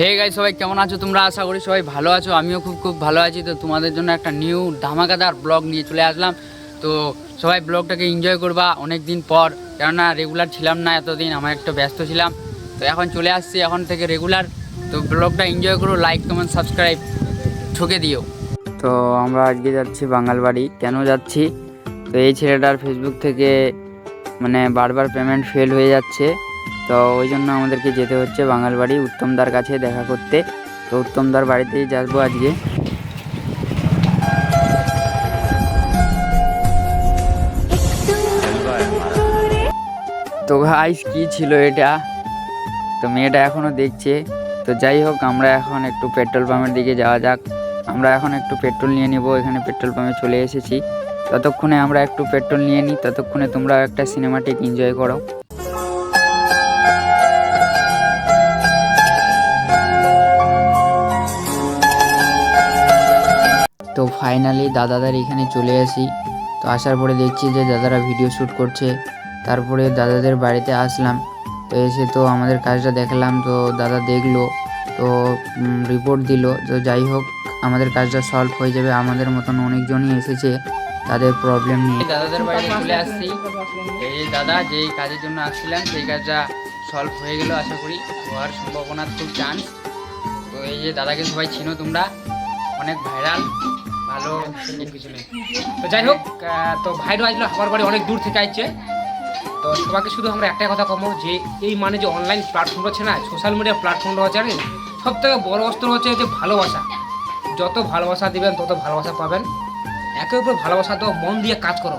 হে গাই সবাই কেমন আছো? তোমরা আশা করি সবাই ভালো আছো। আমিও খুব খুব ভালো আছি। তো তোমাদের জন্য একটা নিউ ধামাকাদার ব্লগ নিয়ে চলে আসলাম। তো সবাই ব্লগটাকে এনজয় করবা অনেক দিন পর। কেননা রেগুলার ছিলাম না এতদিন, আমার একটু ব্যস্ত ছিলাম। তো এখন চলে আসছি, এখন থেকে রেগুলার তো ব্লগটা এনজয় করো লাইক কমেন্ট সাবস্ক্রাইব ঠুকে দিও। তো আমরা আজকে যাচ্ছি বাঙালবাড়ি কেন যাচ্ছি? তো এই ছেলেটার ফেসবুক থেকে মানে বারবার পেমেন্ট ফেল হয়ে যাচ্ছে। তো ওই জন্য আমাদেরকে যেতে হচ্ছে বাঙালবাড়ি উত্তমদার কাছে দেখা করতে। তো উত্তমদার বাড়িতেই যাব আজকে। তো গাইস কি ছিল এটা? তো মেয়েটা এখনও দেখছে। তো যাই হোক, আমরা এখন একটু পেট্রোল পাম্পের দিকে যাওয়া যাক। আমরা এখন একটু পেট্রোল নিয়ে নিব, এখানে পেট্রোল পাম্পে চলে এসেছি। ততক্ষণে আমরা একটু পেট্রোল নিয়ে নিই, ততক্ষণে তোমরা একটা সিনেমাটিক এনজয় করো। তো ফাইনালি দাদাদের এখানে চলে আসি। তো আসার পরে দেখছি যে দাদারা ভিডিও শ্যুট করছে। তারপরে দাদাদের বাড়িতে আসলাম। তো এসে তো আমাদের কাজটা দেখলাম। তো দাদা দেখল। তো রিপোর্ট দিল। তো যাই হোক, আমাদের কাজটা সলভ হয়ে যাবে। আমাদের মতন অনেকজনই এসেছে। তাদের প্রবলেম নিয়ে। দাদাদের বাড়িতে চলে আসছি। এই দাদা যেই কাজের জন্য আসছিলেন, সেই কাজটা সলভ হয়ে গেল আশা করি। হওয়ার সম্ভাবনা খুব চান্স তো এই যে দাদাকে সবাই চিনো তোমরা। অনেক ভাইরাল ভালো কিছু নেই। তো যাই হোক তো ভাইরও আসলো আমার বাড়ি অনেক দূর থেকে আসছে। তো সবাইকে শুধু আমরা একটাই কথা কমো যে, এই মানে যে অনলাইন প্ল্যাটফর্ম আছে না সোশ্যাল মিডিয়া প্ল্যাটফর্মটা আছে জানেন? সব থেকে বড় অস্ত্র হচ্ছে যে ভালোবাসা। যত ভালোবাসা দিবেন, তত ভালোবাসা পাবেন। একে উপর ভালোবাসা তো মন দিয়ে কাজ করো।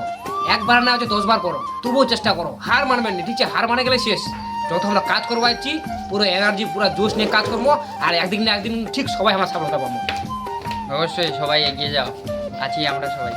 একবার না হচ্ছে দশবার করো, তবুও চেষ্টা করো। হার মানবেন না, ঠিক আছে? হার মানে গেলে শেষ। যত আমরা কাজ করব আছি, পুরো এনার্জি পুরো জোশ নিয়ে কাজ করব, আর একদিন না একদিন ঠিক সবাই আমার সফলতা পাবো অবশ্যই সবাই এগিয়ে যাও। আছি আমরা সবাই।